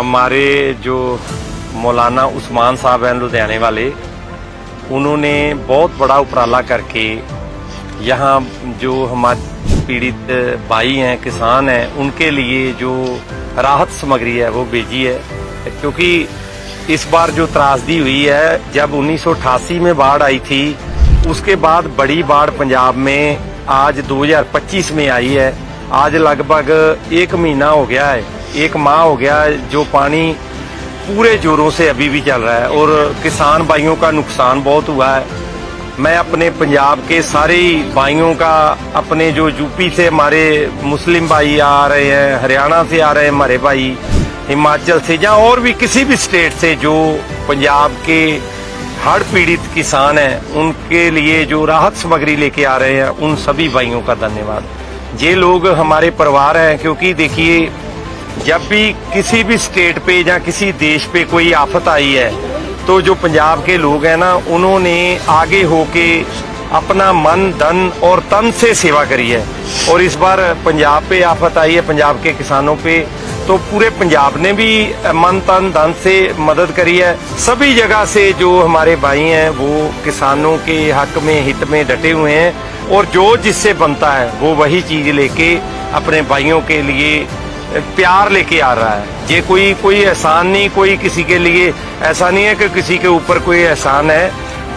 हमारे जो मौलाना उस्मान साहब हैं लुधियाने वाले, उन्होंने बहुत बड़ा उपराला करके यहाँ जो हमारे पीड़ित भाई हैं, किसान हैं, उनके लिए जो राहत सामग्री है वो भेजी है। क्योंकि इस बार जो त्रासदी हुई है, जब 1988 में बाढ़ आई थी, उसके बाद बड़ी बाढ़ पंजाब में आज 2025 में आई है। आज लगभग एक महीना हो गया है एक माह हो गया है जो पानी पूरे जोरों से अभी भी चल रहा है और किसान भाइयों का नुकसान बहुत हुआ है मैं अपने पंजाब के सारे ही भाइयों का अपने जो यूपी से हमारे मुस्लिम भाई आ रहे हैं हरियाणा से आ रहे हैं हमारे भाई हिमाचल से या और भी किसी भी स्टेट से जो पंजाब के हड़ पीड़ित किसान हैं उनके लिए जो राहत सामग्री लेके आ रहे हैं उन सभी भाइयों का धन्यवाद ये लोग हमारे परिवार हैं क्योंकि देखिए जब भी किसी भी स्टेट पे या किसी देश पे कोई आफत आई है तो जो पंजाब के लोग हैं ना उन्होंने आगे होके अपना मन धन और तन से सेवा करी है और इस बार पंजाब पे आफत आई है पंजाब के किसानों पे तो पूरे पंजाब ने भी मन तन धन से मदद करी है। सभी जगह से जो हमारे भाई हैं, वो किसानों के हक में, हित में डटे हुए हैं और जो जिससे बनता है, वो वही चीज़ लेके अपने भाइयों के लिए प्यार लेके आ रहा है। ये कोई कोई एहसान नहीं, कोई किसी के लिए ऐसा नहीं है कि किसी के ऊपर कोई एहसान है।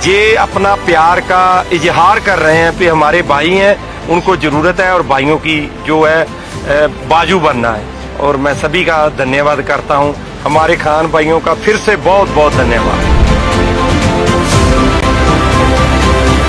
ये अपना प्यार का इजहार कर रहे हैं कि हमारे भाई हैं, उनको ज़रूरत है और भाइयों की जो है बाजू बनना है। और मैं सभी का धन्यवाद करता हूँ। हमारे खान भाइयों का फिर से बहुत बहुत धन्यवाद।